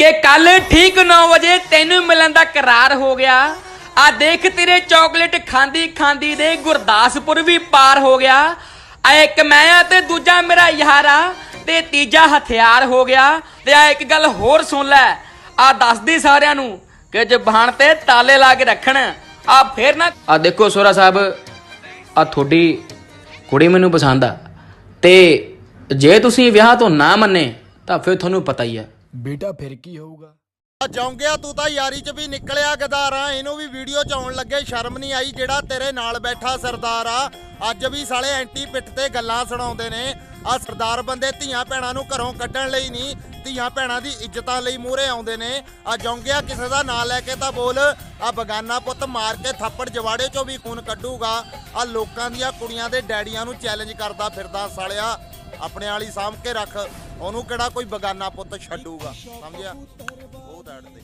ਕਿ ਕੱਲ ਠੀਕ 9 ਵਜੇ ਤੈਨੂੰ ਮਿਲਣ ਦਾ ਕਰਾਰ ਹੋ ਗਿਆ। ਆ ਦੇਖ ਤੇਰੇ ਚਾਕਲੇਟ ਖਾਂਦੀ ਖਾਂਦੀ ਦੇ ਗੁਰਦਾਸਪੁਰ ਵੀ ਪਾਰ ਹੋ ਗਿਆ। ਆ ਇੱਕ ਮੈਂ ਆ ਤੇ ਦੂਜਾ ਮੇਰਾ ਯਾਰ ਤੇ ਤੀਜਾ ਹਥਿਆਰ ਹੋ ਗਿਆ। ਤੇ ਆ ਇੱਕ ਗੱਲ ਹੋਰ ਸੁਣ ਲੈ। ਆ ਦੱਸਦੀ ਸਾਰਿਆਂ ਨੂੰ ਕਿ ਜ਼ਬਾਨ ਤੇ ਤਾਲੇ ਲਾ ਕੇ ਰੱਖਣ। ਆ ਫੇਰ ਨਾ ਆ ਦੇਖੋ ਸੋਰਾ ਸਾਹਿਬ, ਆ ਤੁਹਾਡੀ ਕੁੜੀ ਮੈਨੂੰ ਪਸੰਦ ਆ। ਤੇ ਜੇ ਤੁਸੀਂ ਵਿਆਹ ਤੋਂ ਨਾ ਮੰਨੇ, ਤਾਂ ਫਿਰ ਤੁਹਾਨੂੰ ਪਤਾ ਹੀ ਆ। ਬੇਟਾ ਫਿਰ ਕੀ ਹੋਊਗਾ? ਜੌਂਗਿਆ ਤੂੰ ਤਾਂ ਯਾਰੀ 'ਚ ਵੀ ਨਿਕਲਿਆ ਗਦਾਰਾ ਇਹਨੂੰ ਵੀ ਵੀਡੀਓ 'ਚ ਆਉਣ ਲੱਗੇ, ਸ਼ਰਮ ਨਹੀਂ ਆਈ ਜਿਹੜਾ ਤੇਰੇ ਨਾਲ ਬੈਠਾ ਸਰਦਾਰ ਆ। ਅੱਜ ਵੀ ਸਾਲੇ ਐਂਟੀ ਪਿੱਟ ਤੇ ਗੱਲਾਂ ਸੁਣਾਉਂਦੇ ਨੇ। ਆ ਸਰਦਾਰ ਬੰਦੇ ਧੀਆਂ ਭੈਣਾਂ ਨੂੰ ਘਰੋਂ ਕੱਢਣ ਲਈ ਨਹੀਂ, ਧੀਆਂ ਭੈਣਾਂ ਦੀ ਇੱਜ਼ਤਾਂ ਲਈ ਮੂਹਰੇ ਆਉਂਦੇ ਨੇ। ਆ ਜੌਂਗਿਆ ਕਿਸੇ ਦਾ ਨਾਂ ਲੈ ਕੇ ਤਾਂ ਬੋਲ। ਆ ਬਗਾਨਾ ਪੁੱਤ ਮਾਰ ਕੇ ਥੱਪੜ ਜਵਾੜੇ 'ਚੋਂ ਵੀ ਖੂਨ ਕੱਢੂਗਾ। ਆ ਲੋਕਾਂ ਦੀਆਂ ਕੁੜੀਆਂ ਦੇ ਡੈਡੀਆਂ ਨੂੰ ਚੈਲੰਜ ਕਰਦਾ ਫਿਰਦਾ ਸਾਲਿਆ। ਆਪਣੇ ਵਾਲੀ ਸਾਂਭ ਕੇ ਰੱਖ। ਉਹਨੂੰ ਕਿਹੜਾ ਕੋਈ ਬਗਾਨਾ ਪੁੱਤ ਛੱਡੂਗਾ ਸਮਝਿਆ? ਬਹੁਤ ਐਡ ਤੇ।